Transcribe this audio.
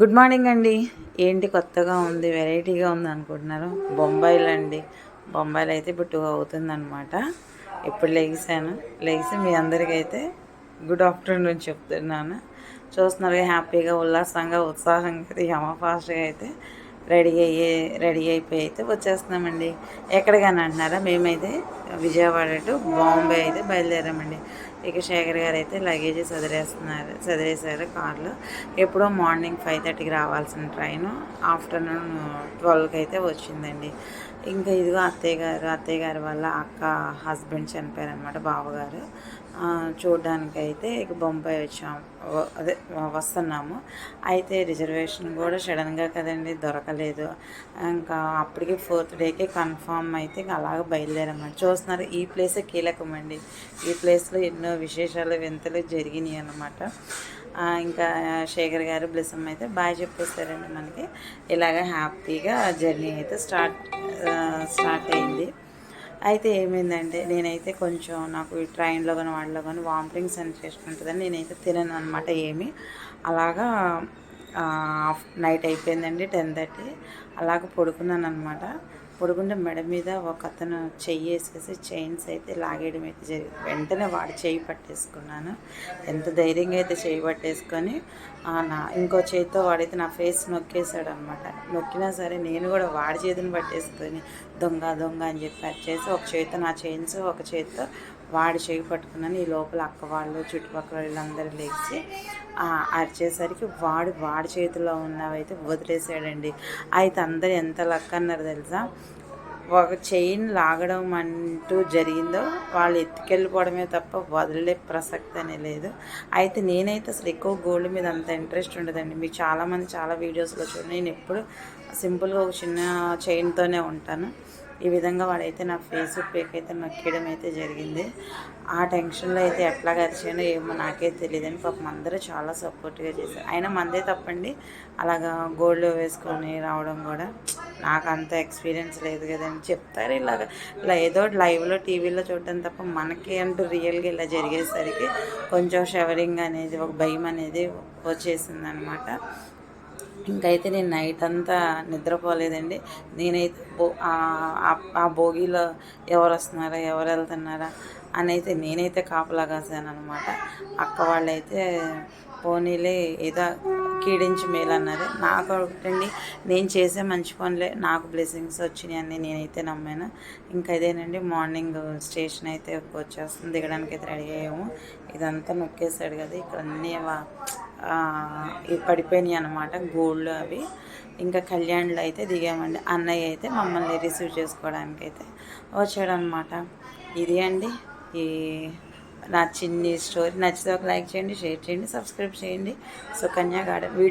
Good morning అండి. ఏంటి కొత్తగా ఉంది వెరైటీగా ఉంది అనుకుంటున్నారు? బొంబాయిలు అండి బొంబాయిలు అయితే ఇప్పుడు టూ అవుతుందన్నమాట. ఇప్పుడు లెగిసాను. లెగిసి మీ అందరికీ అయితే గుడ్ ఆఫ్టర్నూన్ చెప్తున్నాను. చూస్తున్నారు హ్యాపీగా ఉల్లాసంగా ఉత్సాహంగా యమ ఫాస్ట్గా అయితే రెడీ అయ్యి రెడీ అయిపోయి అయితే వచ్చేస్తున్నామండి. ఎక్కడికైనా అంటున్నారా? మేమైతే విజయవాడ టు బాంబే అయితే బయలుదేరామండి. ఇక శేఖర్ గారు అయితే లగేజ్ చదివేస్తున్నారు చదివేశారు కార్లో. ఎప్పుడో మార్నింగ్ ఫైవ్ థర్టీకి రావాల్సిన ట్రైన్. ఆఫ్టర్నూన్ ట్వెల్వ్కి అయితే వచ్చిందండి. ఇంకా ఇదిగో అత్తయ్య గారు అత్తయ్య గారి వల్ల అక్క హస్బెండ్ చనిపోయారనమాట బావగారు. చూడడానికి అయితే ఇక బొంబాయి వచ్చాము అదే వస్తున్నాము. అయితే రిజర్వేషన్ కూడా సడన్గా కదండి దొరకలేదు. ఇంకా అప్పటికి ఫోర్త్ డేకి కన్ఫామ్ అయితే ఇంకా అలాగ బయలుదేరామండి చూస్తున్నారు. ఈ ప్లేసే కీలకమండి. ఈ ప్లేస్లో ఎన్నో విశేషాలు వింతలు జరిగినాయి అన్నమాట. ఇంకా శేఖర్ గారు బ్లెస్సమ్మ అయితే బాగా చెప్పేస్తారండి మనకి. ఇలాగ హ్యాపీగా జర్నీ అయితే స్టార్ట్ స్టార్ట్ అయింది. అయితే ఏమైందంటే నేనైతే కొంచెం నాకు ఈ ట్రైన్లో కానీ వాళ్ళలో కానీ వామిటింగ్ సెన్సేషన్ ఉంటుందని నేనైతే తినను అనమాట ఏమి. అలాగా నైట్ అయిపోయిందండి టెన్ థర్టీ. అలాగ పడుకున్నాను అనమాట పొడుగుండే మెడ మీద ఒక అతను చెయ్యి వేసేసి చైన్స్ అయితే లాగేయడం అయితే జరిగింది. వెంటనే వాడి చెయ్యి పట్టేసుకున్నాను. ఎంత ధైర్యంగా అయితే చెయ్యి పట్టేసుకొని నా ఇంకో చేతితో వాడైతే నా ఫేస్ నొక్కేశాడు అనమాట నొక్కినా సరే నేను కూడా వాడి చేతిని పట్టేసుకొని దొంగ దొంగ అని చెప్పి వచ్చేసి ఒక చేతితో నా చైన్స్ ఒక చేతితో వాడి చేయి పట్టుకున్నాను. ఈ లోపల అక్క వాళ్ళు చుట్టుపక్కల వీళ్ళందరూ లేచి అరిచేసరికి వాడు వాడి చేతిలో ఉన్నవైతే వదిలేసాడండి అయితే అందరు ఎంత లక్ అన్నారు తెలుసా? ఒక చైన్ లాగడం అంటూ జరిగిందో వాళ్ళు ఎత్తుకెళ్ళిపోవడమే తప్ప వదిలే ప్రసక్తి అనే లేదు. అయితే నేనైతే అసలు ఎక్కువ గోల్డ్ మీద అంత ఇంట్రెస్ట్ ఉండదండి. మీకు చాలామంది చాలా వీడియోస్లో చూడండి. నేను ఎప్పుడు సింపుల్గా ఒక చిన్న చైన్తోనే ఉంటాను. ఈ విధంగా వాడైతే నా ఫేస్ పేక్ అయితే నొక్కడం అయితే జరిగింది. ఆ టెన్షన్లో అయితే ఎట్లా గడిచానో ఏమో నాకే తెలియదని పాపం అందరూ చాలా సపోర్ట్గా చేశారు. అయినా మందే తప్పండి. అలాగా గోల్డ్ వేసుకొని రావడం కూడా. నాకు అంత ఎక్స్పీరియన్స్ లేదు కదండి. చెప్తారు ఇలాగ. ఇలా ఏదో లైవ్లో టీవీలో చూడడం తప్ప మనకి అంటూ రియల్గా ఇలా జరిగేసరికి కొంచెం షవరింగ్ అనేది ఒక భయం అనేది వచ్చేసింది అనమాట ఇంకైతే నేను నైట్ అంతా నిద్రపోలేదండి. నేనైతే బో ఆ భోగిలో ఎవరు వస్తున్నారా ఎవరు వెళ్తున్నారా అని అయితే నేనైతే కాపలా కాసాను అనమాట అక్క వాళ్ళైతే పోనీలే ఏదో కీడించి మేలు అన్నది నాకు ఒకటండి నేను చేసే మంచి పనులే నాకు బ్లెస్సింగ్స్ వచ్చినాయి అని నేనైతే నమ్మాను. ఇంకా ఇదేనండి మార్నింగ్ స్టేషన్ అయితే వచ్చేస్తుంది దిగడానికి అయితే రెడీ అయ్యాము. ఇదంతా నొక్కేసాడు కదా ఇక్కడ అన్నీ పడిపోయినాయి అనమాట గోల్డ్ అవి. ఇంకా కళ్యాణ్లో అయితే దిగామండి. అన్నయ్య అయితే మమ్మల్ని రిసీవ్ చేసుకోవడానికి అయితే వచ్చాడనమాట ఇది అండి ఈ నా చిన్ని స్టోరీ నచ్చితే ఒక లైక్ చేయండి షేర్ చేయండి సబ్స్క్రైబ్ చేయండి. Sukanya garden video